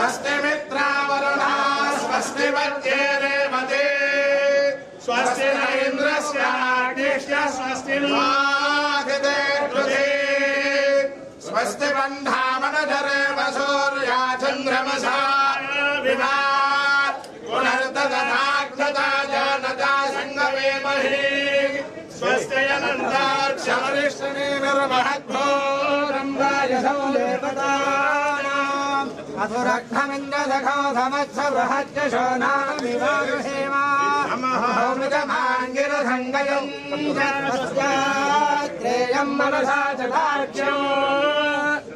स्वस्ति मित्रावरुणा स्वस्ति वद्ये रेवते। स्वस्ति न इन्द्रस्याग्निश्च स्वस्ति स्वस्ति बन्धामनधरे वसूर्या चन्द्रमसा विवा पुनर्ददनाग्नता जानता सङ्गमेमहि स्वस्ति अनन्ताक्षमरिष्टने निर्महद्घोरं ేయం మనసా చాక్ష్యం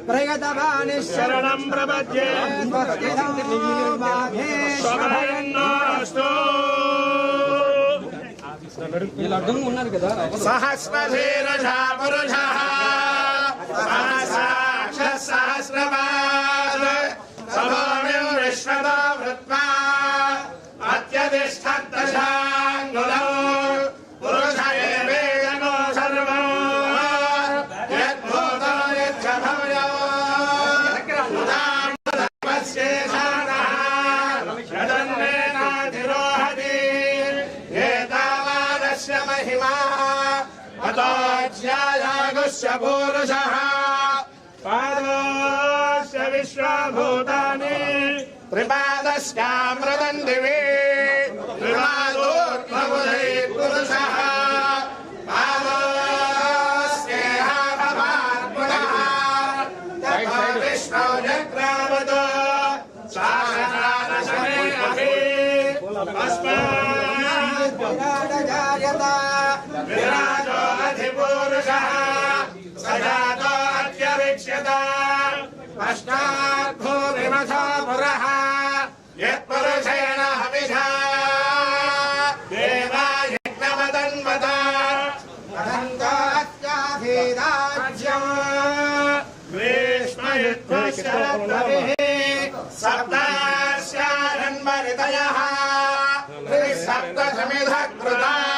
ప్రయతమానిశరణం ప్రపద్యే స్వభయంగాస్తు సహస్రధీర పురుష సహసాక్ష एतावानस्य महिमा। अतोऽध्यायागुस्य पूरुषः। पादोऽस्य विश्वभूतानि। त्रिपादस्यामृतम् दिवि। त्रिपादोर्ध्वबुधै पुरुषः। पादोऽस्येह भवान् पुनः ततो विष्णौ जग्रामतो शासनानशमे अपि अस्मात् विराटजायता विराजो अधिपूरुषः स जातो अत्यवीक्ष्यत पश्चात् भूमिमथो पुरः यत्पुरुषेण हविषा देवा यज्ञवदन्वता अनन्तास्याधीराज्यम् ग्रीष्मयुद्धशरद्भिः सप्तास्यारन्मरितयः सप्तशमिधः कृता